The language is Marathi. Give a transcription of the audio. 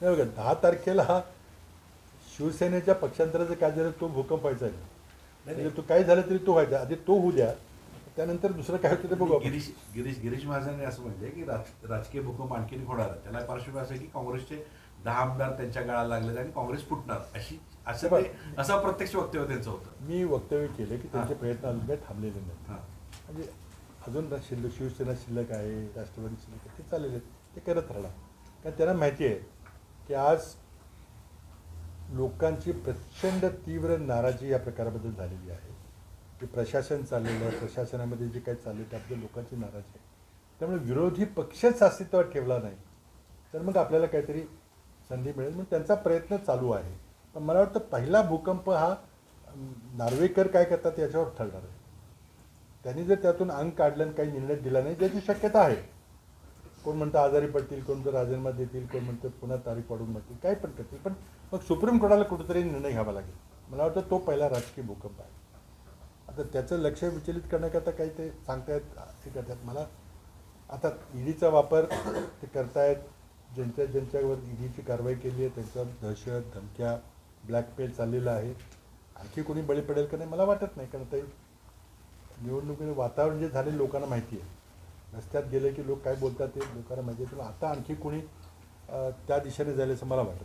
नाही बघा दहा तारखेला शिवसेनेच्या पक्षांतराचं काय झालं तो भूकंप व्हायचा म्हणजे तो काय झालं तरी तो व्हायचा. आधी तो होऊ द्या. त्यानंतर दुसरं काय होतं ते बघू. गिरीश गिरीश गिरीश महाजनांनी असं म्हटलंय की राज- राजकीय भूकंप आणखीन होणार. त्याला पार्श्वभूमी असं की काँग्रेसचे दहा आमदार त्यांच्या गळाला लागले आणि काँग्रेस फुटणार. अशी असं असं प्रत्यक्ष वक्तव्य त्यांचं होतं. मी वक्तव्य केले की त्यांचे. प्रयत्न अजून काही थांबलेले नाहीत. हां. म्हणजे अजून शिल्लक शिवसेना शिल्लक आहे राष्ट्रवादी शिल्लक आहे ते चाललेले ते करत राहणार. कारण त्यांना माहिती आहे की आज लोकांची प्रचंड तीव्र नाराजी या प्रकाराबद्दल झालेली आहे. की प्रशासन चाललेलं आहे प्रशासनामध्ये जे काही चाललं आहे त्याबद्दल लोकांची नाराजी आहे. त्यामुळे विरोधी पक्षच अस्तित्वात ठेवला नाही तर मग आपल्याला काहीतरी संधी मिळेल. मग त्यांचा प्रयत्न चालू आहे. पण मला वाटतं पहिला भूकंप हा नार्वेकर काय करतात याच्यावर ठरणार आहे. त्यांनी जर त्यातून अंग काढलं आणि काही निर्णय दिला नाही त्याची शक्यता आहे. कोण म्हणतं आजारी पडतील कोण म्हणतं राजीनामा देतील कोण म्हणतं पुन्हा तारीख वाढून मारतील काही पण करतील. पण मग सुप्रीम कोर्टाला कुठेतरी निर्णय घ्यावा लागेल. मला वाटतं तो पहिला राजकीय भूकंप आहे. आता त्याचं लक्ष विचलित करण्याकरता काही ते सांगतायत हे करतात मला आता ईडीचा वापर ते करतायत ज्यांच्या ज्यांच्यावर ईडीची कारवाई केली आहे त्यांच्यावर दहशत धमक्या ब्लॅकमेल चाललेलं आहे. आणखी कोणी बळी पडेल का नाही मला वाटत नाही. कारण ते निवडणुकीने वातावरण जे झाले लोकांना माहिती आहे. रस्त्यात गेले की लोक काय बोलतात ते लोकांना माहिती आहे. आता आणखी कोणी त्या दिशेने जाईल असं मला वाटतं.